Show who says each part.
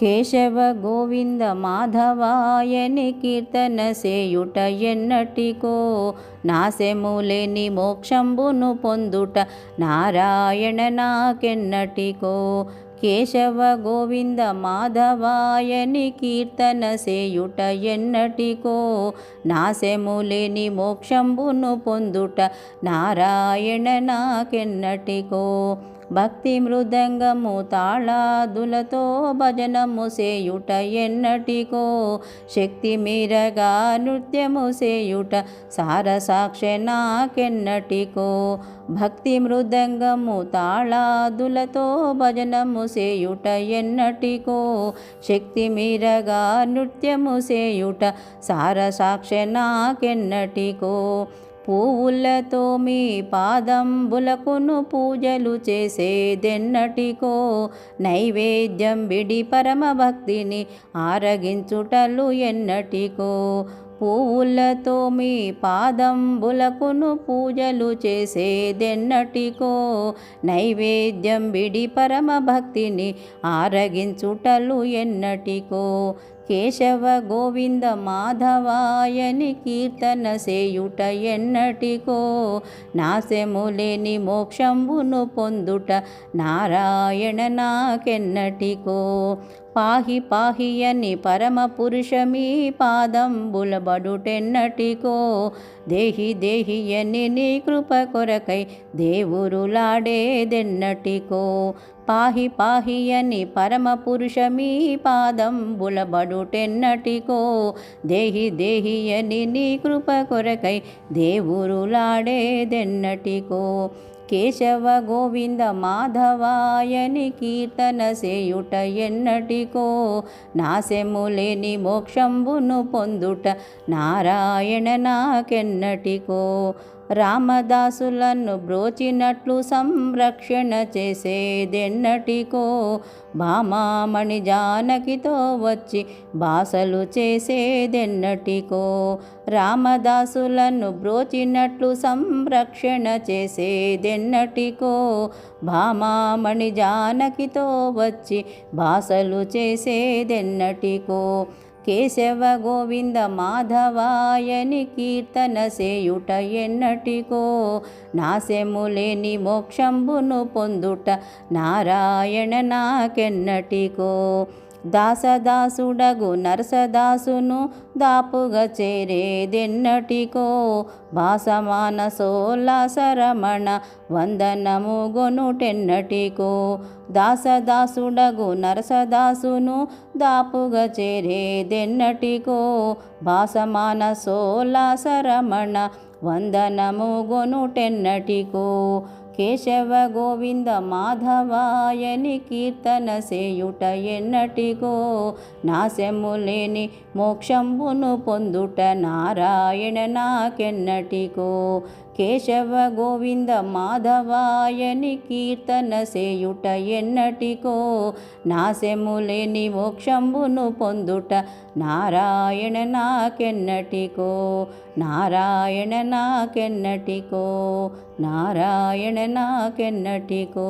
Speaker 1: కేశవ గోవింద మాధవాయని కీర్తన సేయుట ఎన్నటికో. నాశములేని మోక్షంబును పొందుట నారాయణ నాకెన్నటికో. కేశవ గోవింద మాధవాయని కీర్తన సేయుట ఎన్నటికో. నాశములేని మోక్షంబును పొందుట నారాయణ నాకెన్నటికో. భక్తి మృదంగము తాళాదులతో భజనము సేయుట ఎన్నటికో. శక్తి మీరగా నృత్యము సేయుట సారసాక్షి నాకెన్నటికో. భక్తి మృదంగము తాళాదులతో భజనము సేయుట ఎన్నటికో. శక్తి మీరగా నృత్యము సేయుట సారసాక్షి నాకెన్నటికో. పువ్వులతో మీ పాదంబులకును పూజలు చేసేదెన్నటికో నైవేద్యం విడి పరమ భక్తిని ఆరగించుటలు ఎన్నటికో. పువ్వులతో మీ పాదంబులకును పూజలు చేసేదెన్నటికో నైవేద్యం విడి పరమ భక్తిని ఆరగించుటలు ఎన్నటికో. కేశవ గోవింద మాధవాయని కీర్తన సేయుట ఎన్నటికో. నాశములేని మోక్షంబును పొందుట నారాయణ నాకెన్నటికో. పాహి పాహి అని పరమ పురుషమీ పాదంబులబడుటెన్నటికో. దేహి దేహి అని నీ కృప కొరకై దేవురులాడేదెన్నటికో. పాహి పాహి అని పరమ పురుషమీ పాదంబులబడుటెన్నటికో. దేహి దేహి అని నీ కృప కొరకై దేవురులాడేదెన్నటికో. కేశవ గోవింద మాధవాయని కీర్తన సేయుట ఎన్నటికో నాశములేని మోక్షంబును పొందుట నారాయణ నాకెన్నటికో. రామదాసులను బ్రోచినట్లు సంరక్షణ చేసేదెన్నటికో భామామణి జానకితో వచ్చి బాసలు చేసేదెన్నటికో రామదాసులను బ్రోచినట్లు సంరక్షణ చేసేదెన్నటికో భామామణి జానకితో వచ్చి బాసలు చేసేదెన్నటికో కేశవ గోవింద మాధవాయని కీర్తన సేయుట ఎన్నటికో. నాశములేని మోక్షంబును పొందుట నారాయణ నాకెన్నటికో. దాసదాసుడగు నరసదాసును దాపుగా చేరేదెన్నటికో భాసమాన సోల్లాసరమణ వందనము గొనుటెన్నటికో దాసదాసుడగు నరసదాసును దాపుగా చేరేదెన్నటికో భాసమాన సోల్లాసరమణ వందనము గొనుటెన్నటికో కేశవ గోవింద మాధవాయని కీర్తన సేయుట ఎన్నటికో నాశములేని మోక్షంబును పొందుట నారాయణ నాకెన్నటిగో కేశవ గోవింద మాధవాయని కీర్తన సేయుట ఎన్నటికో నాశములేని మోక్షంబును పొందుట నారాయణ నాకెన్నటికో. నారాయణ నాకెన్నటికో. నారాయణ నాకెన్నటికో.